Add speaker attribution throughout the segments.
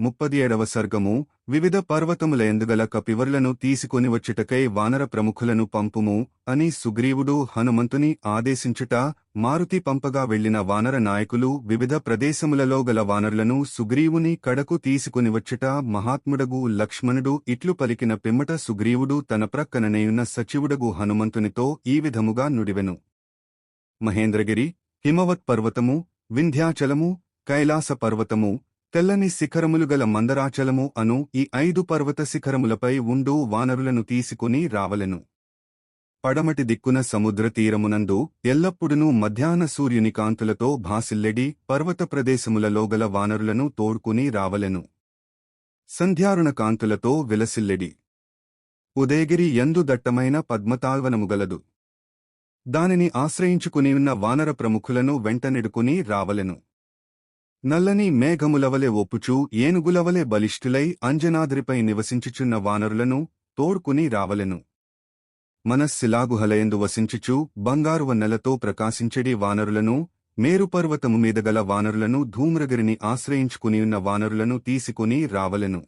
Speaker 1: ముప్పది ఏడవ సర్గము. వివిధ పర్వతముల ఎందుగల కపివర్లను తీసుకొని వచ్చుటకై వానర ప్రముఖులను పంపుము అని సుగ్రీవుడు హనుమంతుని ఆదేశించుట మారుతి పంపగా వెళ్ళిన వానర నాయకులు వివిధ ప్రదేశములలో గల వానరులను సుగ్రీవుని కడకు తీసుకొని వచ్చుట మహాత్ముడగు లక్ష్మణుడు ఇట్లు పలికిన పిమ్మట సుగ్రీవుడు తన ప్రక్కననేయున్న సచివుడగు హనుమంతునితో ఈ విధముగా నుడివెను. మహేంద్రగిరి హిమవత్ పర్వతము వింధ్యాచలము కైలాస పర్వతము తెల్లని శిఖరములు గల మందరాచలము అను ఈ ఐదు పర్వత శిఖరములపై ఉండు వానరులను తీసుకుని రావలెను. పడమటి దిక్కున సముద్ర తీరమునందు ఎల్లప్పుడునూ మధ్యాహ్న సూర్యుని కాంతులతో భాసిల్లెడి పర్వత ప్రదేశములలో గల వానరులను తోడ్కుని రావలెను. సంధ్యారుణ కాంతులతో విలసిల్లెడి. ఉదయగిరి ఎందు దట్టమైన పద్మతాల్వనము గలదు. దానిని ఆశ్రయించుకుని ఉన్న వానర ప్రముఖులను వెంటనెడుకుని రావలెను. నల్లని మేఘములవలె ఒప్పుచూ ఏనుగులవలె బలిష్ఠులై అంజనాద్రిపై నివసించుచున్న వానరులను తోడ్కుని రావలెను. మనస్సిలాగుహలయందు వసించుచూ బంగారు వన్నెలతో ప్రకాశించెడి వానరులను మేరుపర్వతము మీద గల వానరులను ధూమ్రగిరిని ఆశ్రయించుకునియున్న వానరులను తీసుకుని రావలెను.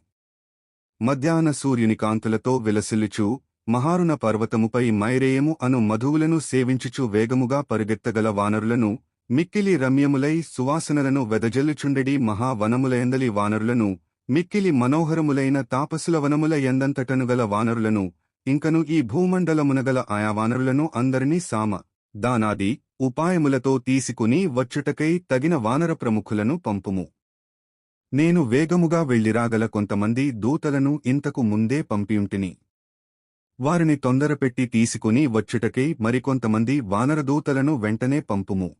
Speaker 1: మధ్యాహ్న సూర్యుని కాంతులతో విలసిల్లుచు మహారుణ పర్వతముపై మైరేయము అను మధువులను సేవించుచు వేగముగా పరిగెత్తగల వానరులను మిక్కిలి రమ్యములై సువాసనలను వెదజల్లుచుండెడి మహావనములయందలి వానరులను మిక్కిలి మనోహరములైన తాపసుల వనముల ఎందంతటనుగల వానరులను ఇంకను ఈ భూమండలమునగల ఆయా వానరులను అందరినీ సామ దానాది ఉపాయములతో తీసుకుని వచ్చుటకై తగిన వానర ప్రముఖులను పంపుము. నేను వేగముగా వెళ్ళిరాగల కొంతమంది దూతలను ఇంతకు ముందే పంపియుంటిని. వారిని తొందరపెట్టి తీసుకుని వచ్చుటకై మరికొంతమంది వానరదూతలను వెంటనే పంపుము.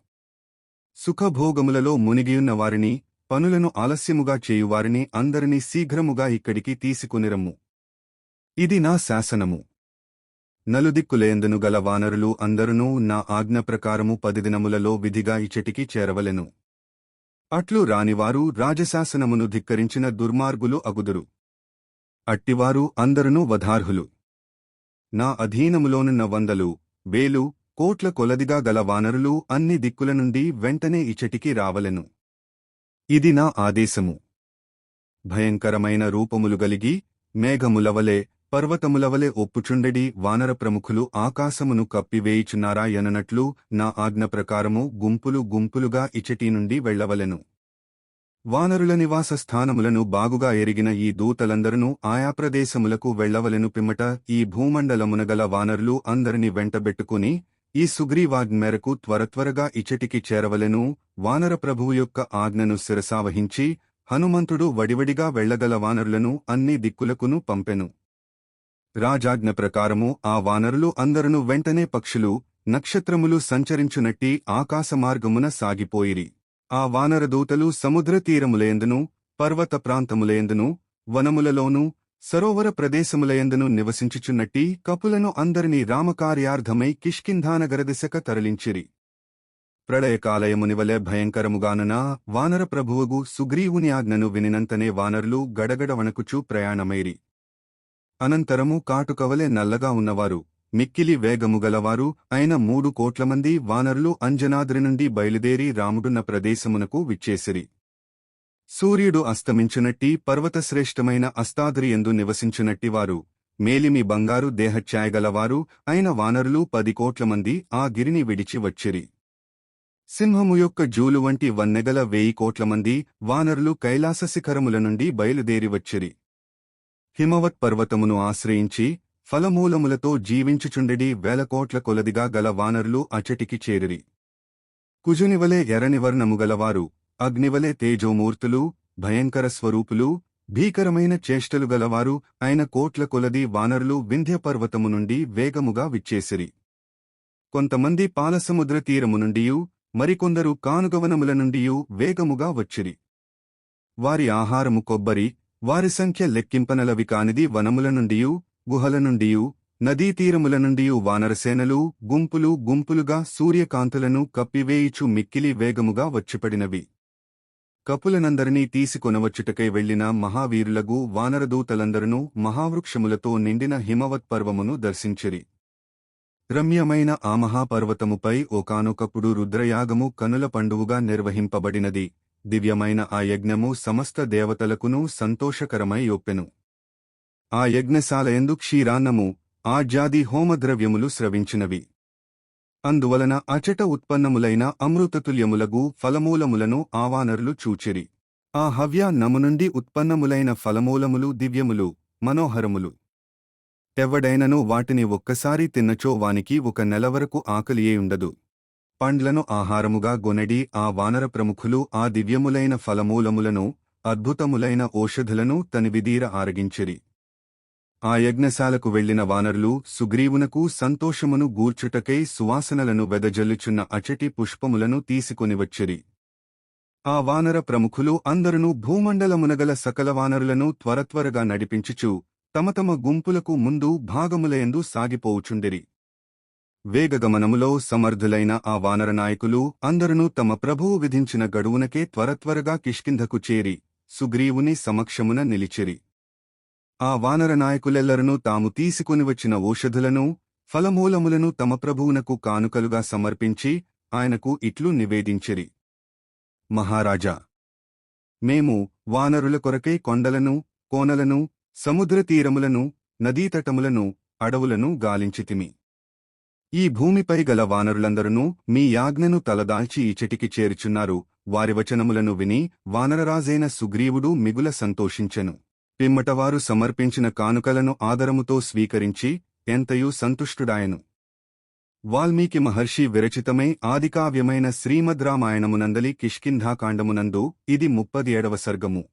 Speaker 1: సుఖభోగములలో మునిగియున్న వారిని పనులను ఆలస్యముగా చేయువారిని అందరినీ శీఘ్రముగా ఇక్కడికి తీసుకునిరమ్ము. ఇది నా శాసనము. నలుదిక్కులేందును గల వానరులు అందరునూ నా ఆజ్ఞ ప్రకారము పదిదినములలో విధిగా ఇచటికి చేరవలెను. అట్లు రానివారు రాజశాసనమును ధిక్కరించిన దుర్మార్గులు అగుదురు. అట్టివారు అందరునూ వధార్హులు. నా అధీనములోనున్న వందలు వేలు కోట్ల కొలదిగా గల వానరులు అన్ని దిక్కుల నుండి వెంటనే ఇచటికి రావలెను. ఇది నా ఆదేశము. భయంకరమైన రూపములు గలిగి మేఘములవలే పర్వతములవలే ఒప్పుచుండెడి వానర ప్రముఖులు ఆకాశమును కప్పివేయుచున్నారా ఎననట్లు నా ఆజ్ఞ ప్రకారము గుంపులు గుంపులుగా ఇచటి నుండి వెళ్ళవలెను వానరుల నివాస స్థానములను బాగుగా ఎరిగిన ఈ దూతలందరూ ఆయా ప్రదేశములకు వెళ్ళవలెను పిమ్మట ఈ భూమండలమునగల వానరులు అందరిని వెంటబెట్టుకుని ఈ సుగ్రీవాజ్ఞ మేరకు త్వరత్వరగా ఇచటికి చేరవలెను వానరప్రభువు యొక్క ఆజ్ఞను శిరసావహించి హనుమంతుడు వడివడిగా వెళ్ళగల వానరులను అన్ని దిక్కులకును పంపెను. రాజాజ్ఞ ప్రకారము ఆ వానరులు అందరును వెంటనే పక్షులు నక్షత్రములు సంచరించునట్టి ఆకాశమార్గమున సాగిపోయిరి. ఆ వానరదూతలు సముద్రతీరములేందును పర్వత ప్రాంతములేందును వనములలోనూ సరోవర ప్రదేశములయందును నివసించుచున్నట్టి కపులను అందరినీ రామకార్యార్థమై కిష్కింధానగర దిశక తరలించిరి. ప్రళయకాలయమునివలె భయంకరముగానునా వానర ప్రభువుగు సుగ్రీవుని ఆజ్ఞను వినినంతనే వానరులు గడగడ వణకుచూ ప్రయాణమైరి. అనంతరము కాటుకవలె నల్లగా ఉన్నవారు మిక్కిలి వేగముగలవారు అయిన మూడు కోట్ల మంది వానరులు అంజనాద్రి నుండి బయలుదేరి రాముడున్న ప్రదేశమునకు విచ్చేసిరి. సూర్యుడు అస్తమించునట్టి పర్వతశ్రేష్టమైన అస్తాద్రి ఎందు నివసించునట్టివారు మేలిమి బంగారు దేహఛాయగలవారు అయిన వానరులు పది కోట్ల మంది ఆ గిరిని విడిచి వచ్చిరి. సింహము యొక్క జూలు వంటి వన్నెగల వేయి కోట్ల మంది వానరులు కైలాస శిఖరముల నుండి బయలుదేరి వచ్చిరి. హిమవత్ పర్వతమును ఆశ్రయించి ఫలమూలములతో జీవించుచుండెడి వేల కోట్ల కొలదిగా గల వానరులు అచటికి చేరిరి. కుజునివలే ఎర్రనివర్ణముగలవారు అగ్నివలే తేజోమూర్తులు భయంకర స్వరూపులు భీకరమైన చేష్టలు గలవారు అయిన కోట్ల కొలది వానరులు వింధ్యపర్వతము నుండి వేగముగా విచ్చేసిరి. కొంతమంది పాలసముద్ర తీరము నుండియు మరికొందరు కానుగవనముల నుండియు వేగముగా వచ్చిరి. వారి ఆహారము కొబ్బరి వారి సంఖ్య లెక్కింపనలవి కానిది వనముల నుండియు గుహల నుండియు నదీతీరముల నుండియు వానరసేనలు గుంపులు గుంపులుగా సూర్యకాంతులను కప్పివేయిచు మిక్కిలి వేగముగా వచ్చిపడినవి. కపులనందరినీ తీసుకొనవచ్చుటకై వెళ్ళిన మహావీరులగు వానరదూతలందరూ మహావృక్షములతో నిండిన హిమవత్ పర్వమును దర్శించిరి. రమ్యమైన ఆ మహాపర్వతముపై ఒకానొకప్పుడు రుద్రయాగము కనుల పండువుగా నిర్వహింపబడినది. దివ్యమైన ఆ యజ్ఞము సమస్త దేవతలకును సంతోషకరమై యొప్పెను. ఆ యజ్ఞశాలయందు క్షీరాన్నము ఆజ్యాది హోమద్రవ్యములు స్రవించినవి. అందువలన అచట ఉత్పన్నములైన అమృతతుల్యములగు ఫలమూలములను ఆవానరులు చూచిరి. ఆ హవ్య నమునుండి ఉత్పన్నములైన ఫలమూలములు దివ్యములు మనోహరములు. ఎవడైనను వాటిని ఒక్కసారి తిన్నచో వానికి ఒక నెల వరకు ఆకలియేయుండదు. పండ్లను ఆహారముగా గొనడి ఆ వానర ప్రముఖులు ఆ దివ్యములైన ఫలమూలములను అద్భుతములైన ఓషధులను తనివిదీర ఆరగించిరి. ఆ యజ్ఞశాలకు వెళ్ళిన వానరులు సుగ్రీవునకు సంతోషమును గూర్చుటకై సువాసనలను వెదజల్లుచున్న అచటి పుష్పములను తీసుకొనివచ్చిరి ఆ వానర ప్రముఖులు అందరును భూమండలమునగల సకల వానరులను త్వరత్వరగా నడిపించుచు తమ తమ గుంపులకు ముందు భాగములయందు సాగిపోవుచుండిరి. వేగగమనములో సమర్థులైన ఆ వానర నాయకులు అందరును తమ ప్రభువు విధించిన గడువునకే త్వరత్వరగా కిష్కింధకు చేరి సుగ్రీవుని సమక్షమున నిలిచిరి. ఆ వానర నాయకులెల్లరనూ తాము తీసుకుని వచ్చిన ఔషధులను ఫలమూలములను తమ ప్రభువునకు కానుకలుగా సమర్పించి ఆయనకు ఇట్లు నివేదించిరి. మహారాజా! మేము వానరుల కొరకై కొండలను కోనలను సముద్రతీరములను నదీతటములను అడవులను గాలించితిమి. ఈ భూమిపై గల వానరులందరూ మీ యాజ్ఞను తలదాల్చి ఇచటికి చేరుచున్నారు. వారి వచనములను విని వానరరాజైన సుగ్రీవుడు మిగుల సంతోషించెను. పిమ్మటవారు సమర్పించిన కానుకలను ఆదరముతో స్వీకరించి ఎంతయూ సంతుష్టుడాయను. వాల్మీకి మహర్షి విరచితమై ఆదికావ్యమైన శ్రీమద్రామాయణమునందలి కిష్కింధాకాండమునందు ఇది ముప్పది ఏడవ సర్గము.